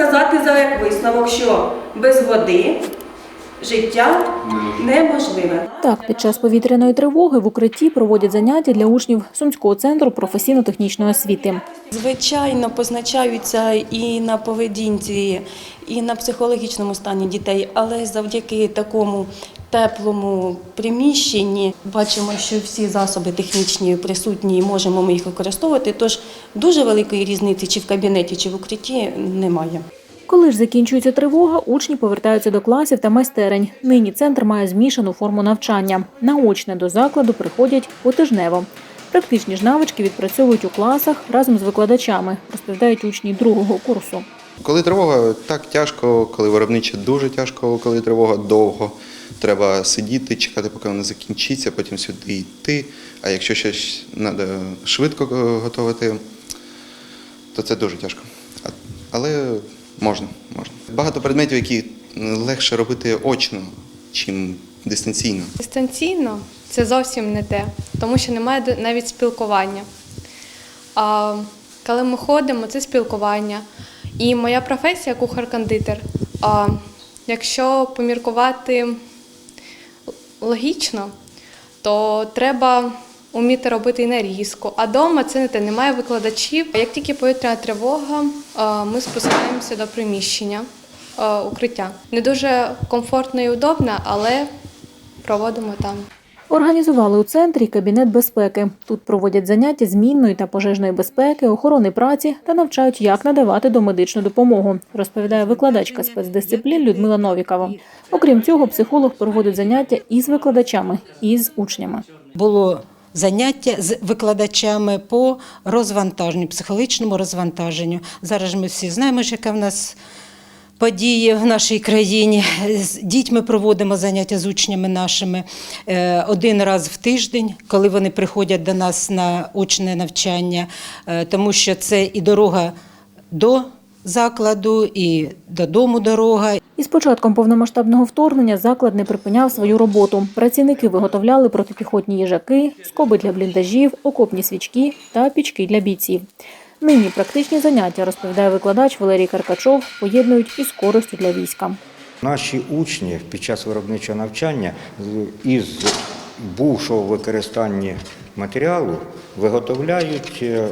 сказати за як висновок, що без води життя неможливе. Так, під час повітряної тривоги в укритті проводять заняття для учнів Сумського центру професійно-технічної освіти. Звичайно, позначаються і на поведінці, і на психологічному стані дітей, але завдяки такому теплому приміщенні бачимо, що всі засоби технічні присутні і можемо ми їх використовувати. Тож дуже великої різниці, чи в кабінеті, чи в укритті немає. Коли ж закінчується тривога, учні повертаються до класів та майстерень. Нині центр має змішану форму навчання. Наочне до закладу приходять потижнево. Практичні ж навички відпрацьовують у класах разом з викладачами, розповідають учні другого курсу. Коли тривога, так тяжко, коли виробниче дуже тяжко, коли тривога довго. Треба сидіти, чекати, поки вона закінчиться, потім сюди йти. А якщо щось треба швидко е, готувати, то це дуже тяжко. Але можна, можна. Багато предметів, які легше робити очно, чим дистанційно. Дистанційно це зовсім не те, тому що немає навіть спілкування. А коли ми ходимо, це спілкування. І моя професія кухар-кондитер. А якщо поміркувати логічно, то треба вміти робити і нарізку. А вдома це не те, немає викладачів. Як тільки повітряна тривога, ми спускаємося до приміщення укриття. Не дуже комфортно і удобно, але проводимо там. Організували у центрі кабінет безпеки. Тут проводять заняття змінної та пожежної безпеки, охорони праці та навчають, як надавати домедичну допомогу, розповідає викладачка спецдисциплін Людмила Новікова. Окрім цього, психолог проводить заняття із викладачами і з учнями. було заняття з викладачами по розвантаженню, психологічному розвантаженню. Зараз ми всі знаємо, яка в нас події в нашій країні. З дітьми проводимо заняття з учнями нашими е, один раз в тиждень, коли вони приходять до нас на очне навчання, е, тому що це і дорога до закладу, і додому дорога, Із початком повномасштабного вторгнення заклад не припиняв свою роботу. Працівники виготовляли протипіхотні їжаки, скоби для бліндажів, окопні свічки та пічки для бійців. Нині практичні заняття, розповідає викладач Валерій Каркачов, поєднують із користю для війська. Наші учні під час виробничого навчання із бувшого використання матеріалу виготовляють е,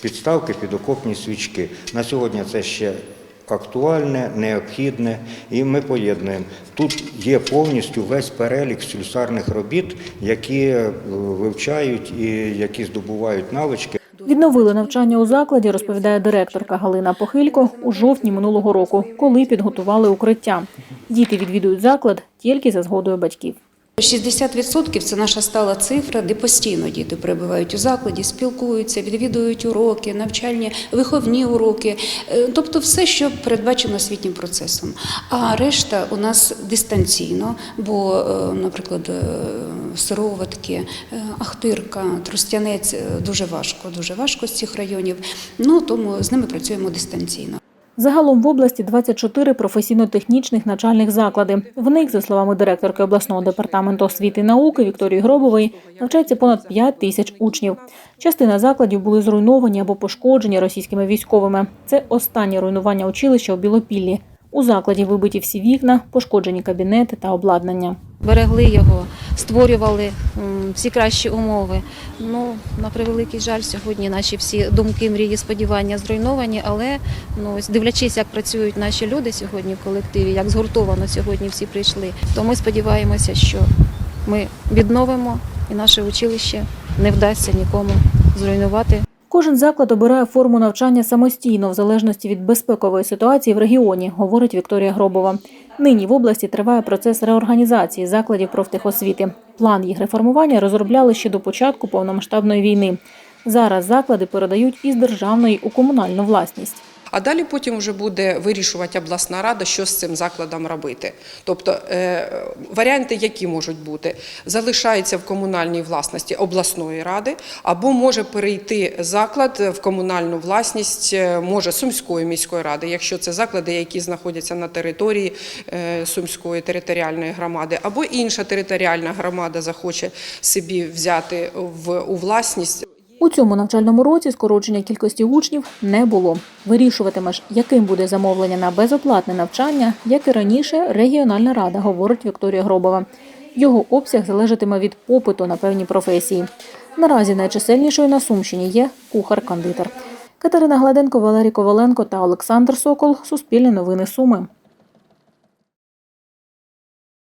підставки під окопні свічки. На сьогодні це ще актуальне, необхідне, і ми поєднуємо. Тут є повністю весь перелік слюсарних робіт, які е, вивчають і які здобувають навички. Відновили навчання у закладі, розповідає директорка Галина Похилько у жовтні минулого року, коли підготували укриття. Діти відвідують заклад тільки за згодою батьків. 60% – це наша стала цифра, де постійно діти перебувають у закладі, спілкуються, відвідують уроки, навчальні, виховні уроки, е, тобто все, що передбачено освітнім процесом. А решта у нас дистанційно, бо, е, наприклад, е, сироватки, Ахтирка, Тростянець дуже важко, дуже важко з цих районів. Ну тому з ними працюємо дистанційно. Загалом в області 24 професійно-технічних навчальних заклади. В них, за словами директорки обласного департаменту освіти і науки Вікторії Гробової, навчається понад 5 тисяч учнів. Частина закладів були зруйновані або пошкоджені російськими військовими. Це останнє руйнування училища у Білопіллі. У закладі вибиті всі вікна, пошкоджені кабінети та обладнання. Берегли його, створювали всі кращі умови. Ну, на превеликий жаль, сьогодні наші всі думки, мрії, сподівання зруйновані, але ну, дивлячись, як працюють наші люди сьогодні в колективі, як згуртовано сьогодні всі прийшли, то ми сподіваємося, що ми відновимо і наше училище не вдасться нікому зруйнувати. Кожен заклад обирає форму навчання самостійно, в залежності від безпекової ситуації в регіоні, говорить Вікторія Гробова. Нині в області триває процес реорганізації закладів профтехосвіти. План їх реформування розробляли ще до початку повномасштабної війни. Зараз заклади передають із державної у комунальну власність. А далі потім вже буде вирішувати обласна рада, що з цим закладом робити. Тобто е, варіанти, які можуть бути, залишається в комунальній власності обласної ради, або може перейти заклад в комунальну власність, е, може Сумської міської ради, якщо це заклади, які знаходяться на території е, Сумської територіальної громади, або інша територіальна громада захоче собі взяти в у власність. У цьому навчальному році скорочення кількості учнів не було. Вирішуватиме ж, яким буде замовлення на безоплатне навчання, як і раніше, регіональна рада, говорить Вікторія Гробова. Його обсяг залежатиме від попиту на певні професії. Наразі найчисельнішою на Сумщині є кухар-кондитер. Катерина Гладенко, Валерій Коваленко та Олександр Сокол. Суспільне новини Суми.